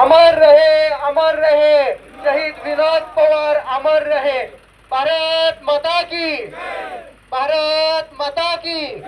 अमर रहे अमर रहे. शहीद विनोद पवार अमर रहे. भारत माता की. भारत माता की.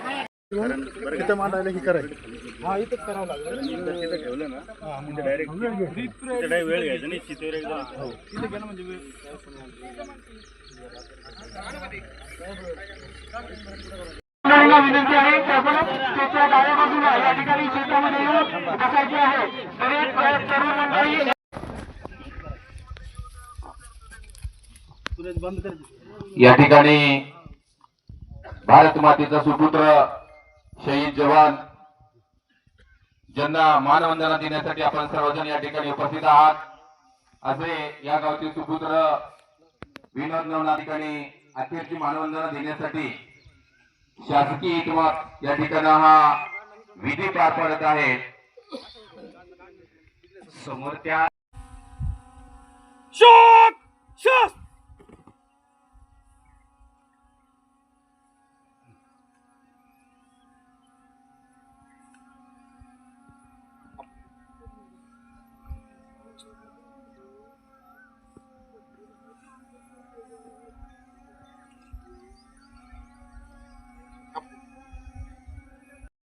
इथं मांडायला ही करायचं. हा इथंच करावं लागेल. तिथं ठेवलं ना म्हणजे डायरेक्ट वेळ घ्यायचा नाही तिथे गेलं म्हणजे विनंती आहे की आपण त्याच्या डाव्या बाजूला या ठिकाणी शेतामध्ये असायची आहे? तरी तरुण मंडळी. या ठिकाणी भारत मातेचा सुपुत्र शहीद जवान ज्यांना मानवंदना देण्यासाठी आपण सर्वजण या ठिकाणी उपस्थित आहात. असे या गावचे सुपुत्र विनोद नवना ठिकाणी अखेरची मानवंदना देण्यासाठी शासकीय इतमात या ठिकाणी हा विधी पार पडत आहे समोर त्या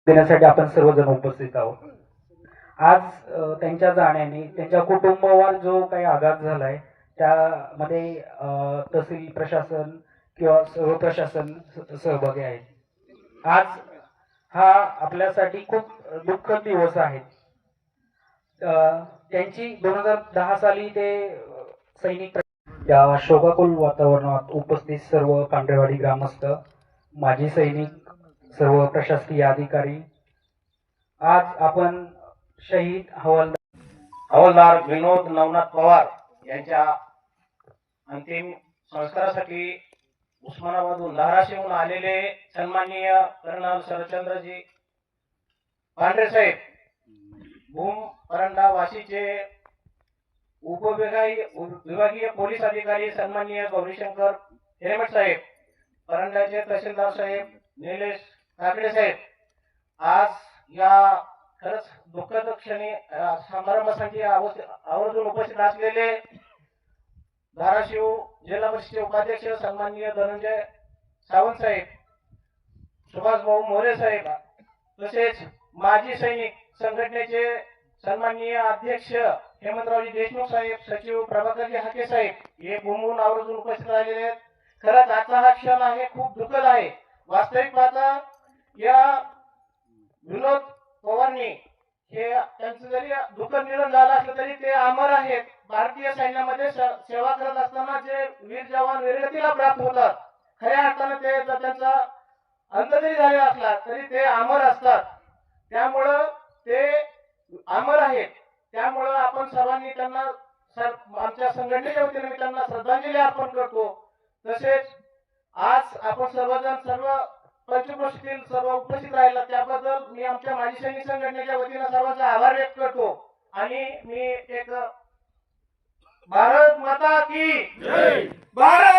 देण्यासाठी आपण सर्वजण उपस्थित आहोत आज त्यांच्या जाण्याने त्यांच्या कुटुंबावर जो काही आघात झालाय त्यामध्ये तहसील प्रशासन किंवा सर्व प्रशासन सहभागी आहेत. आज हा आपल्यासाठी खूप दुःखद दिवस आहे. त्यांची दोन हजार दहा साली ते सैनिक या शोकाकुल वातावरणात उपस्थित सर्व पांढरेवाडी ग्रामस्थ माजी सैनिक सर्व प्रशासकीय अधिकारी आज आपण शहीद हवालदार हवालदार विनोद नवनाथ पवार यांच्या अंतिम संस्कारासाठी उस्मानाबादहून धाराशिवहून आलेले सन्माननीय कर्नल शरदचंद्रजी पांढरे साहेब भूम परंडा वाशीचे उपविभागीय विभागीय पोलीस अधिकारी सन्माननीय गौरीशंकर हिरेमठ साहेब परंडाचे तहसीलदार साहेब निलेश काकडे साहेब. आज या खरंच दुःखद क्षणी अ, समारंभासाठी आवर्जून उपस्थित असलेले धाराशिव जिल्हा परिषदेचे उपाध्यक्ष सन्माननीय धनंजय सावंत साहेब सुभाष भाऊ मोरे साहेब तसेच माजी सैनिक संघटनेचे सन्माननीय अध्यक्ष हेमंतरावजी देशमुख साहेब सचिव प्रभाकरजी हाके साहेब हे भूमून आवर्जून उपस्थित राहिलेले आहेत. खरंच आजचा हा क्षण आहे खूप दुःखद आहे. वास्तविक पाहता या विनोद पवारनी हे त्यांचं जरी दुःखद निधन झालं असलं तरी ते अमर आहेत. भारतीय सैन्यामध्ये सेवा करत असताना जे वीर जवान वीरगतीला प्राप्त होतात खऱ्या अर्थानं ते जर त्यांचा अंत जरी झालेला असला तरी ते अमर असतात. त्यामुळं ते अमर आहेत. त्यामुळं आपण सर्वांनी त्यांना आमच्या संघटनेच्या वतीने मी त्यांना श्रद्धांजली अर्पण करतो. तसेच आज आपण सर्वजण सर्व पंचक्रोशीतील सर्व उपस्थित राहिला त्याबद्दल मी आमच्या माजी सैनिक संघटनेच्या वतीनं सर्वांचा आभार व्यक्त करतो. आणि मी एक भारत माता की भारत